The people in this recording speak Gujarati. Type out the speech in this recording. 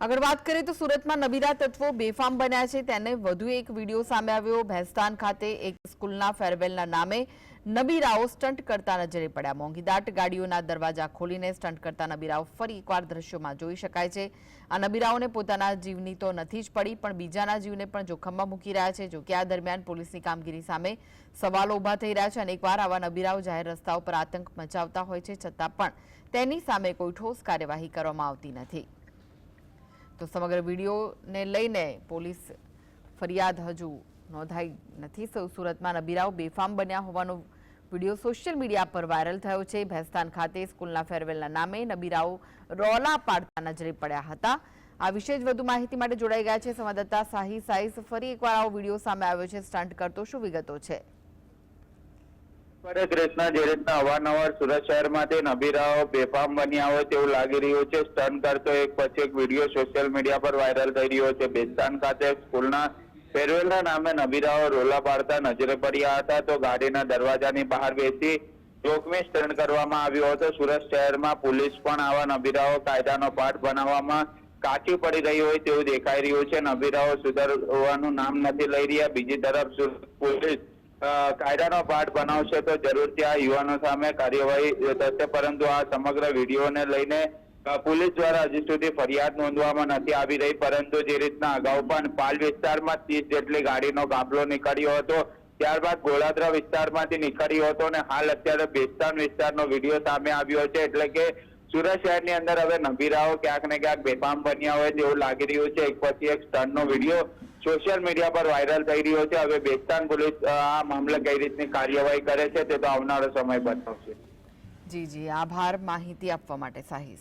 આગળ વાત કરીએ તો સુરતમાં નબીરા તત્વો બેફામ બન્યા છે. તેને વધુ એક વીડિયો સામે આવ્યો. ભેસ્તાન ખાતે એક સ્કૂલના ફેરવેલના નામે નબીરાઓ સ્ટન્ટ કરતા નજરે પડ્યા. મોંઘીદાટ ગાડીઓના દરવાજા ખોલીને સ્ટન્ટ કરતા નબીરાઓ ફરી એકવાર દ્રશ્યોમાં જોઈ શકાય છે. આ નબીરાઓને પોતાના જીવની તો નથી જ પડી, પણ બીજાના જીવને પણ જોખમમાં મૂકી રહ્યા છે. જો કે આ દરમિયાન પોલીસની કામગીરી સામે સવાલો ઊભા થઈ રહ્યા છે અનેકવાર આવા નબીરાઓ જાહેર રસ્તાઓ પર આતંક મચાવતા હોય છે, છતાં પણ તેની સામે કોઈ ઠોસ કાર્યવાહી કરવામાં આવતી નથી. તો સમગ્ર વિડીયોને લઈને પોલીસ ફરિયાદ હજુ નોંધાઈ નથી. સુરતમાં નબીરાઓ બેફામ બન્યા હોવાનો વીડિયો સોશિયલ મીડિયા પર વાયરલ થયો છે. ભેસ્તાન ખાતે સ્કૂલના ફેરવેલના નામે નબીરાઓ રોલા પાડતા નજરે પડ્યા હતા. આ વિશે જ વધુ માહિતી માટે જોડાઈ ગયા છે સંવાદદાતા સાહી સાઈસ. ફરી એકવાર આવો વીડિયો સામે આવ્યો છે. સ્ટન્ટ કરતો શું વિગતો છે? પડક રીતના જે રીતના અવારનવાર સુરત શહેરમાંથી નબીરાઓ બેફામ બન્યા હોય તેવું લાગી રહ્યું છે. સ્ટન કરતો એક પછી એક વીડિયો સોશિયલ મીડિયા પર વાયરલ થઈ રહ્યો છે. બેસ્તાન ખાતે સ્કૂલના ફેરવેલના નામે નબીરાઓ રોલા પાડતા નજરે પડ્યા હતા. તો ગાડીના દરવાજાની બહાર બેસી જોખમી સ્ટન કરવામાં આવ્યો હતો. સુરત શહેરમાં પોલીસ પણ આવા નબીરાઓ કાયદાનો પાઠ બનાવવામાં કાચી પડી રહી હોય તેવું દેખાઈ રહ્યું છે. નબીરાઓ સુધરવાનું નામ નથી લઈ રહ્યા. બીજી તરફ પોલીસ કાયદાનો પાઠ બનાવશે તો જરૂરથી આ યુવાનો સામે કાર્યવાહી થશે, પરંતુ આ સમગ્ર વિડીયોને લઈને પોલીસ દ્વારા હજી સુધી ફરિયાદ નોંધવામાં નથી આવી રહી, પરંતુ જે રીતના અગાઉ પણ પાલ વિસ્તારમાં ત્રીસ જેટલી ગાડીનો કાફલો નીકળ્યો હતો, ત્યારબાદ ગોળાદરા વિસ્તારમાંથી નીકળ્યો હતો અને હાલ અત્યારે બેસ્તાન વિસ્તારનો વીડિયો સામે આવ્યો છે, એટલે કે સુરત શહેરની અંદર હવે નબીરાઓ ક્યાંક ને ક્યાંક બેફામ બન્યા હોય તેવું લાગી રહ્યું છે. એક પછી એક સ્ટનનો વીડિયો સોશિયલ મીડિયા પર વાયરલ થઈ રહ્યો છે. હવે બેસ્તાન પોલીસ આ મામલે કઈ રીતની કાર્યવાહી કરે છે તે તો આવનારો સમય બતાવશે. જી જી. આભાર. માહિતી આપવા માટે સાહિસ.